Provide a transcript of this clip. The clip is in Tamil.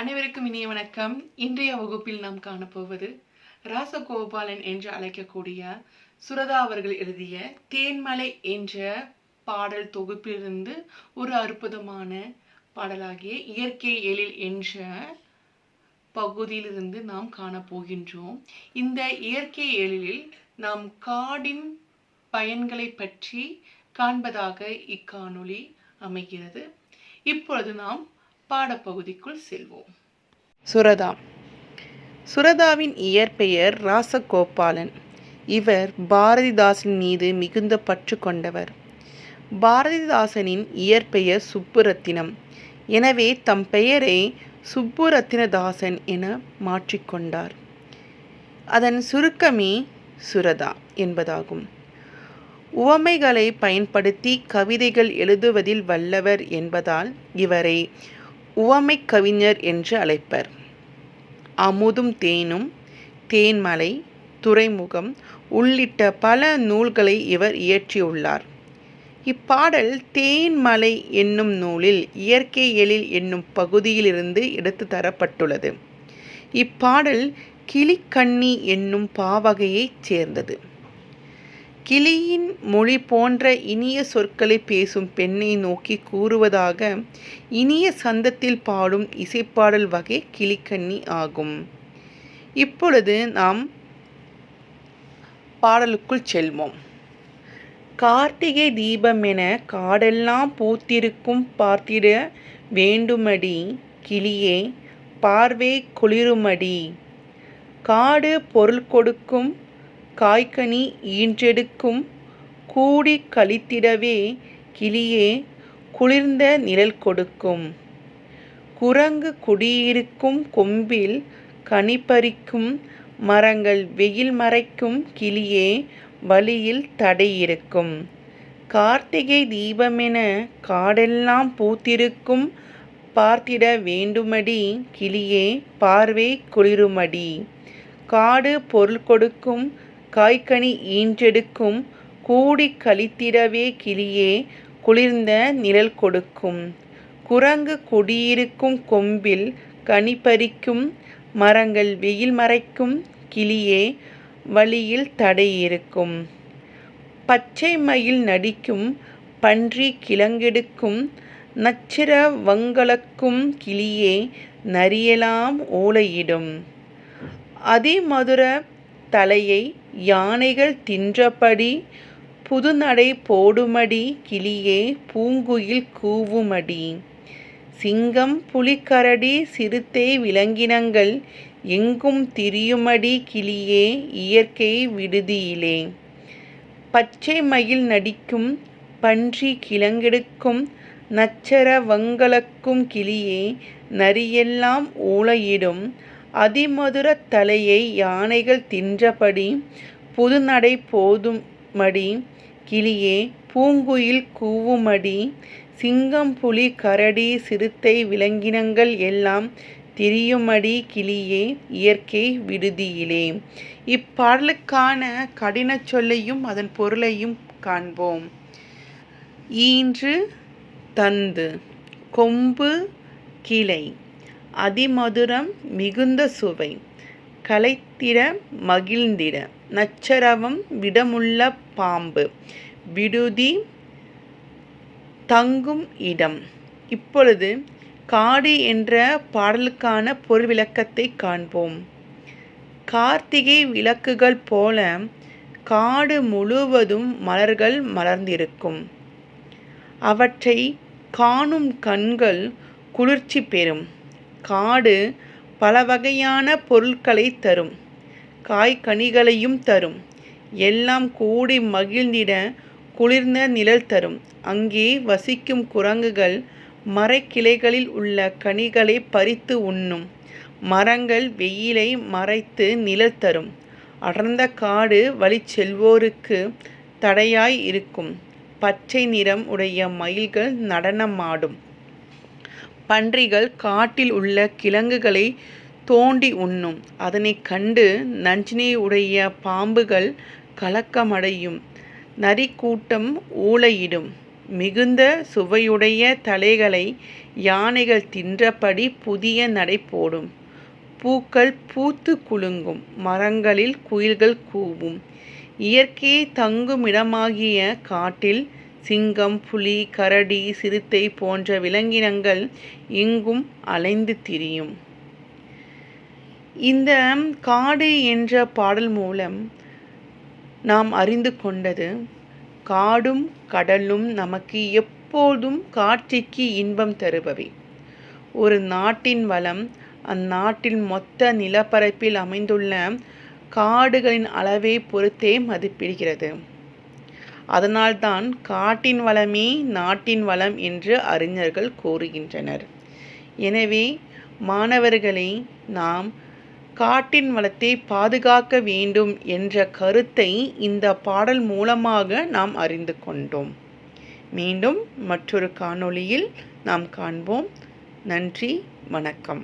அனைவருக்கும் இனிய வணக்கம். இன்றைய வகுப்பில் நாம் காணப்போவது ராசகோபாலன் என்று அழைக்கக்கூடிய சுரதா அவர்கள் எழுதிய தேன்மலை என்ற பாடல் தொகுப்பிலிருந்து ஒரு அற்புதமான பாடலாகிய இயற்கை எழில் என்ற பகுதியிலிருந்து நாம் காணப்போகின்றோம். இந்த இயற்கை எழிலில் நாம் காடின் பயன்களை பற்றி காண்பதாக இக்காணொளி அமைகிறது. இப்பொழுது நாம் பாடப்பகுதிக்குள் செல்வோம். சுரதா. சுரதாவின் இயற்பெயர் ராசகோபாலன். இவர் பாரதிதாசன் மீது மிகுந்த பற்று கொண்டவர். பாரதிதாசனின் இயற்பெயர் சுப்புரத்தினம். எனவே தம் பெயரை சுப்புரத்தினதாசன் என மாற்றிக்கொண்டார் அதன் சுருக்கமே சுரதா என்பதாகும். உவமைகளை பயன்படுத்தி கவிதைகள் எழுதுவதில் வல்லவர் என்பதால் இவரை உவமைக் கவிஞர் என்று அழைப்பர். அமுதும் தேனும் தேன்மலை துறைமுகம் உள்ளிட்ட பல நூல்களை இவர் இயற்றியுள்ளார். இப்பாடல் தேன்மலை என்னும் நூலில் இயற்கை எழில் என்னும் பகுதியிலிருந்து எடுத்து தரப்பட்டுள்ளது. இப்பாடல் கிளிக்கண்ணி என்னும் பாவகையைச் சேர்ந்தது. கிளியின் மொழி போன்ற இனிய சொற்களை பேசும் பெண்ணை நோக்கி கூறுவதாக இனிய சந்தத்தில் பாடும் இசைப்பாடல் வகை கிளிக்கண்ணி ஆகும். இப்பொழுது நாம் பாடலுக்குள் செல்வோம். கார்த்திகை தீபம் என காடெல்லாம் பூத்திருக்கும் பார்த்திட வேண்டுமடி கிளியே பார்வை குளிருமடி. காடு பொருள் கொடுக்கும் காய்கனி ஈன்றெடுக்கும் கூடி கழித்திடவே கிளியே குளிர்ந்த நிழல் கொடுக்கும். குரங்கு குடியிருக்கும் கொம்பில் கனிப்பறிக்கும் மரங்கள் வெயில் மறைக்கும் கிளியே வழியில் தடை இருக்கும். கார்த்திகை தீபமென காடெல்லாம் பூத்திருக்கும் பார்த்திட வேண்டுமடி கிளியே பார்வை குளிருமடி. காடு பொருள் கொடுக்கும் காய்கனி ஈன்றெடுக்கும் கூடி கழித்திடவே கிளியே குளிர்ந்த நிழல் கொடுக்கும். குரங்கு குடியிருக்கும் கொம்பில் கனி பறிக்கும் மரங்கள் வெயில் மறைக்கும் கிளியே வழியில் தடை இருக்கும். பச்சை மயில் நடிக்கும் பன்றி கிழங்கெடுக்கும் நச்சிர வங்களக்கும் கிளியே நரியலாம் ஓலையிடும். அதிமதுர தலையை யானைகள் தின்றபடி புதுநடை போடுமடி கிளியே பூங்குயில் கூவுமடி. சிங்கம் புலிக்கரடி சிறுத்தை விலங்கினங்கள் எங்கும் திரியுமடி கிளியே இயற்கை விடுதியிலே. பச்சை மயில் நடிக்கும் பன்றி கிழங்கெடுக்கும் நச்சர வங்களக்கும் கிளியே நரியெல்லாம் ஊழையிடும் அதிமதுர தலையை யானைகள் தின்றபடி புதுநடை போதுமடி கிளியே பூங்குயில் கூவுமடி சிங்கம் புலி கரடி சிறுத்தை விலங்கினங்கள் எல்லாம் திரியுமடி கிளியே இயற்கை விடுதியிலே. இப்பாடலுக்கான கடின சொல்லையும் அதன் பொருளையும் காண்போம். ஈன்று தந்து கொம்பு கிளை. அதிமதுரம் மிகுந்த சுவை. கலைத்திட மகிழ்ந்திட. நச்சரவம் விடமுள்ள பாம்பு. விடுதி தங்கும் இடம். இப்பொழுது காடு என்ற பாடலுக்கான பொருள் விளக்கத்தை காண்போம். கார்த்திகை விளக்குகள் போல காடு முழுவதும் மலர்கள் மலர்ந்திருக்கும். அவற்றை காணும் கண்கள் குளிர்ச்சி பெறும். காடு பல வகையான பொருட்களை தரும். காய்கனிகளையும் தரும். எல்லாம் கூடி மகிழ்ந்திட குளிர்ந்த நிழல் தரும். அங்கே வசிக்கும் குரங்குகள் மரக்கிளைகளில் உள்ள கனிகளை பறித்து உண்ணும். மரங்கள் வெயிலை மறைத்து நிழல் தரும். அடர்ந்த காடு வழி செல்வோருக்கு தடையாய் இருக்கும். பச்சை நிறம் உடைய மயில்கள் நடனமாடும். பன்றிகள் காட்டில் உள்ள கிழங்குகளை தோண்டி உண்ணும். அதனை கண்டு நஞ்சினை உடைய பாம்புகள் கலக்கமடையும். நரி கூட்டம் ஊளையிடும். மிகுந்த சுவையுடைய தலைகளை யானைகள் தின்றபடி புதிய நடை போடும். பூக்கள் பூத்து குலுங்கும். மரங்களில் குயில்கள் கூவும். இயற்கையை தங்குமிடமாகிய காட்டில் சிங்கம் புலி கரடி சிறுத்தை போன்ற விலங்கினங்கள் எங்கும் அலைந்து திரியும். இந்த காடு என்ற பாடல் மூலம் நாம் அறிந்து கொண்டது காடும் கடலும் நமக்கு எப்போதும் காட்சிக்கு இன்பம் தருபவை. ஒரு நாட்டின் வளம் அந்நாட்டின் மொத்த நிலப்பரப்பில் அமைந்துள்ள காடுகளின் அளவை பொறுத்தே மதிப்பிடுகிறது. அதனால்தான் காட்டின் வளமே நாட்டின் வளம் என்று அறிஞர்கள் கூறுகின்றனர். எனவே மாணவர்களை நாம் காட்டின் வளத்தை பாதுகாக்க வேண்டும் என்ற கருத்தை இந்த பாடல் மூலமாக நாம் அறிந்து கொண்டோம். மீண்டும் மற்றொரு காணொளியில் நாம் காண்போம். நன்றி வணக்கம்.